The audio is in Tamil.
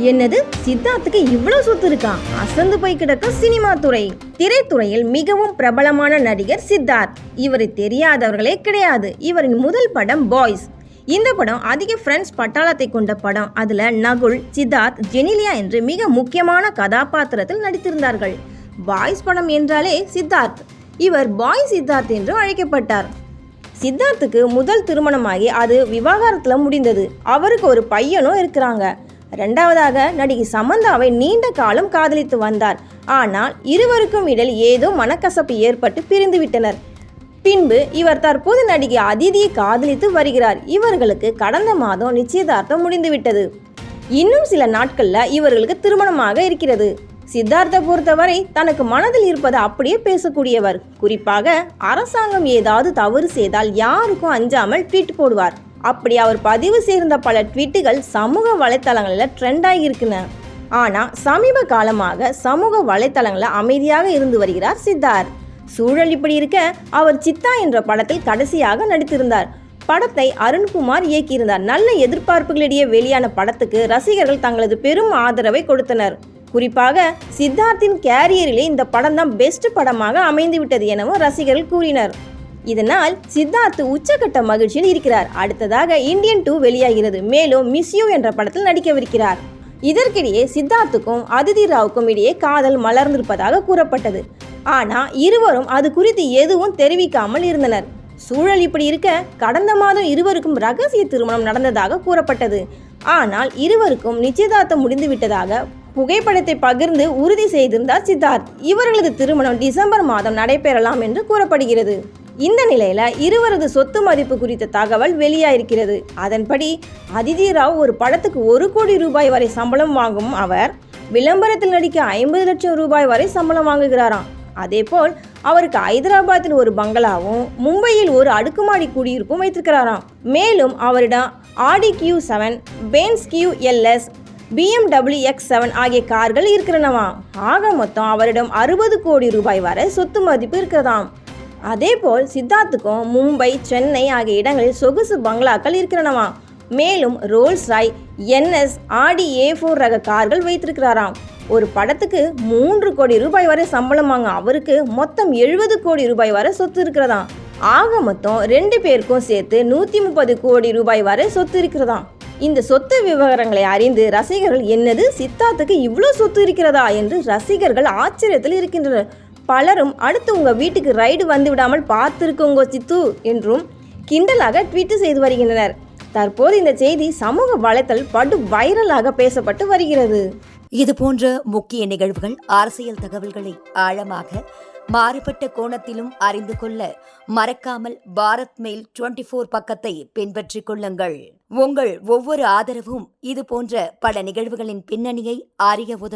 என்னது? சித்தார்த்துக்கு இவ்வளவு சொத்து இருக்கா? அசந்து போய் கிடக்கும் சினிமா துறை. திரைத்துறையில் மிகவும் பிரபலமான நடிகர் சித்தார்த். இவரை தெரியாதவர்களே கிடையாது. இவரின் முதல் படம் பாய்ஸ் இந்த படம் அதிக ஃப்ரெண்ட்ஸ் பட்டாளத்தை கொண்ட படம். அதுல நகுல் சித்தார்த் ஜெனிலியா என்று மிக முக்கியமான கதாபாத்திரத்தில் நடித்திருந்தார்கள். பாய்ஸ் படம் என்றாலே சித்தார்த். இவர் பாய் சித்தார்த் என்று அழைக்கப்பட்டார். சித்தார்த்துக்கு முதல் திருமணமாகி அது விவாகரத்தில் முடிந்தது. அவருக்கு ஒரு பையனும் இருக்கிறாங்க. ரெண்டாவதாக நடிகை சமந்தாவை நீண்ட காலம் காதலித்து வந்தார். ஆனால் இருவருக்கும் இடையில் ஏதோ மனக்கசப்பு ஏற்பட்டு பிரிந்து விட்டனர் பின்பு இவர் தற்போது நடிகை அதிதியை காதலித்து வருகிறார். இவர்களுக்கு கடந்த மாதம் நிச்சயதார்த்தம் முடிந்துவிட்டது. இன்னும் சில நாட்களில் இவர்களுக்கு திருமணமாக இருக்கிறது. சித்தார்த்தை பொறுத்தவரை தனக்கு மனதில் இருப்பதை அப்படியே பேசக்கூடியவர். குறிப்பாக அரசாங்கம் ஏதாவது தவறு செய்தால் யாருக்கும் அஞ்சாமல் ட்வீட் போடுவார். அப்படி அவர் பதிவு செய்திருந்த பல ட்வீட்டுகள் சமூக வலைத்தளங்களில் ட்ரெண்ட் ஆனால் சமீப காலமாக சமூக வலைத்தளங்களில் அமைதியாக இருந்து வருகிறார் சித்தார்த் சூழல் இப்படி இருக்க அவர் சித்தா என்ற படத்தில் கடைசியாக நடித்திருந்தார். படத்தை அருண்குமார் இயக்கியிருந்தார். நல்ல எதிர்பார்ப்புகளிடையே வெளியான படத்துக்கு ரசிகர்கள் தங்களது பெரும் ஆதரவை கொடுத்தனர். குறிப்பாக சித்தார்த்தின் கேரியரிலே இந்த படம் தான் பெஸ்ட் படமாக அமைந்துவிட்டது எனவும் ரசிகர்கள் கூறினர். இதனால் சித்தார்த் உச்சகட்ட மகிழ்ச்சியில் இருக்கிறார். அடுத்ததாக இந்தியன் டூ வெளியாகிறது. மேலும் மிஸ்யூ என்ற படத்தில் நடிக்கவிருக்கிறார். இதற்கிடையே சித்தார்த்துக்கும் அதிதி ராவுக்கும் இடையே காதல் மலர்ந்திருப்பதாக கூறப்பட்டது. ஆனால் இருவரும் அது குறித்து எதுவும் தெரிவிக்காமல் இருந்தனர். சூழல் இப்படி இருக்க கடந்த மாதம் இருவருக்கும் ரகசிய திருமணம் நடந்ததாக கூறப்பட்டது. ஆனால் இருவருக்கும் நிச்சயதார்த்தம் முடிந்துவிட்டதாக புகைப்படத்தை பகிர்ந்து உறுதி செய்திருந்தார் சித்தார்த். இவர்களது திருமணம் டிசம்பர் மாதம் நடைபெறலாம் என்று கூறப்படுகிறது. இந்த நிலையில் இருவரது சொத்து மதிப்பு குறித்த தகவல் வெளியாயிருக்கிறது. அதன்படி அதிதி ராவ் ஒரு படத்துக்கு ஒரு கோடி ரூபாய் வரை சம்பளம் வாங்கும் அவர் விளம்பரத்தில் நடிக்க ஐம்பது லட்சம் ரூபாய் வரை சம்பளம் வாங்குகிறாராம். அதேபோல் அவருக்கு ஹைதராபாத்தில் ஒரு பங்களாவும் மும்பையில் ஒரு அடுக்குமாடி குடியிருப்பும் வைத்திருக்கிறாராம். மேலும் அவரிடம் Audi Q seven Benz Q LS BMW X seven ஆகிய கார்கள் இருக்கிறனவாம். ஆக மொத்தம் அவரிடம் அறுபது கோடி ரூபாய் வரை சொத்து மதிப்பு இருக்கிறதாம். அதேபோல் சித்தார்த்துக்கும் மும்பை சென்னை ஆகிய இடங்களில் சொகுசு பங்களாக்கள் இருக்கிறனவாம். மேலும் Rolle's Rai NS Aadi A four ரக கார்கள் வைத்திருக்கிறாராம். ஒரு படத்துக்கு மூன்று கோடி ரூபாய் வரை சம்பளம் வாங்க அவருக்கு மொத்தம் எழுபது கோடி ரூபாய் வரை சொத்து இருக்கிறதாம். ஆக மொத்தம் ரெண்டு பேருக்கும் சேர்த்து நூற்றி முப்பது கோடி ரூபாய் வரை சொத்து இருக்கிறதாம். இந்த சொத்து விவகாரங்களை அறிந்து ரசிகர்கள் என்னது? சித்தார்த்துக்கு இவ்வளோ சொத்து இருக்கிறதா? என்று ரசிகர்கள் ஆச்சரியத்தில் இருக்கின்றனர். பலரும் அடுத்து உங்க வீட்டுக்கு ரைடு வந்து விடாமல் பார்த்துருக்கோங்க சித்து என்றும் கிண்டலாக ட்வீட்டு செய்து வருகின்றனர். தற்போது இந்த செய்தி சமூக வலைத்தல் படு வைரலாக பேசப்பட்டு வருகிறது. இது போன்ற முக்கிய நிகழ்வுகள் அரசியல் தகவல்களை ஆழமாக மாறுபட்ட கோணத்திலும் அறிந்து கொள்ள மறக்காமல் பாரத் மெயில் டுவெண்டி ஃபோர் பக்கத்தை பின்பற்றிக் கொள்ளுங்கள். உங்கள் ஒவ்வொரு ஆதரவும் இது போன்ற பல நிகழ்வுகளின் பின்னணியை அறிய உதவும்.